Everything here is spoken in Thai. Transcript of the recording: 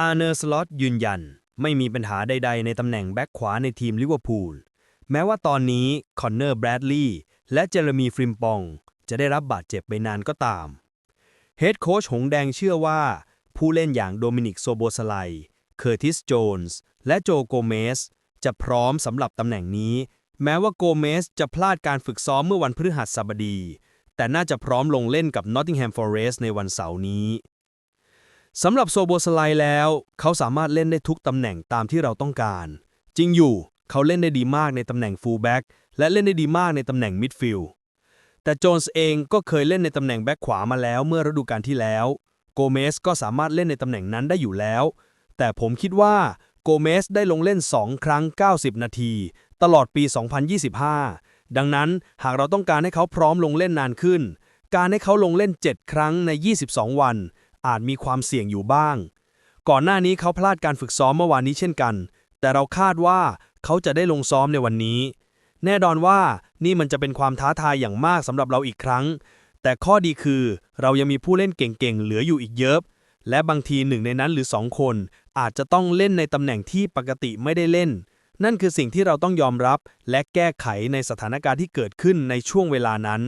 อาร์เนอร์สล็อตยืนยัน ไม่มีปัญหาใดๆในตำแหน่งแบ็กขวาในทีมลิเวอร์พูล แม้ว่าตอนนี้คอนเนอร์แบรดลีย์และเจอร์มีฟริมปอง จะได้รับบาดเจ็บไปนานก็ตามเฮดโค้ชหงแดงเชื่อว่า ผู้เล่นอย่างโดมินิกโซโบสไลเคอร์ติสโจนส์และโจโกเมสจะพร้อมสำหรับตำแหน่งนี้ แม้ว่าโกเมสจะพลาดการฝึกซ้อมเมื่อวันพฤหัสบดี แต่น่าจะพร้อมลงเล่นกับ Nottingham Forest ในวันเสาร์นี้ สำหรับโซโบสไลแล้ว เขาสามารถเล่นได้ทุกตำแหน่งตามที่เราต้องการ จริงอยู่เขาเล่นได้ดีมากในตำแหน่งฟูลแบ็กและเล่นได้ดีมากในตำแหน่งมิดฟิลด์แต่โจนส์เองก็เคยเล่นในตำแหน่งแบ็กขวามาแล้วเมื่อฤดูกาลที่แล้ว โกเมสก็สามารถเล่นในตำแหน่งนั้นได้อยู่แล้ว แต่ผมคิดว่าโกเมสได้ลงเล่น 2 ครั้ง 90 นาที ตลอดปี 2025 ดังนั้นหากเราต้องการให้เขาพร้อมลงเล่นนานขึ้น การให้เขาลงเล่น 7 ครั้งใน 22 วัน อาจมีความเสี่ยงอยู่บ้าง ก่อนหน้านี้เขาพลาดการฝึกซ้อมเมื่อวานนี้เช่นกัน แต่เราคาดว่าเขาจะได้ลงซ้อมในวันนี้ แน่นอนว่านี่มันจะเป็นความท้าทายอย่างมากสำหรับเราอีกครั้ง แต่ข้อดีคือเรายังมีผู้เล่นเก่งๆเหลืออยู่อีกเยอะ และบางทีหนึ่งในนั้นหรือสองคนอาจจะต้องเล่นในตำแหน่งที่ปกติไม่ได้เล่น นั่นคือสิ่งที่เราต้องยอมรับและแก้ไขในสถานการณ์ที่เกิดขึ้นในช่วงเวลานั้น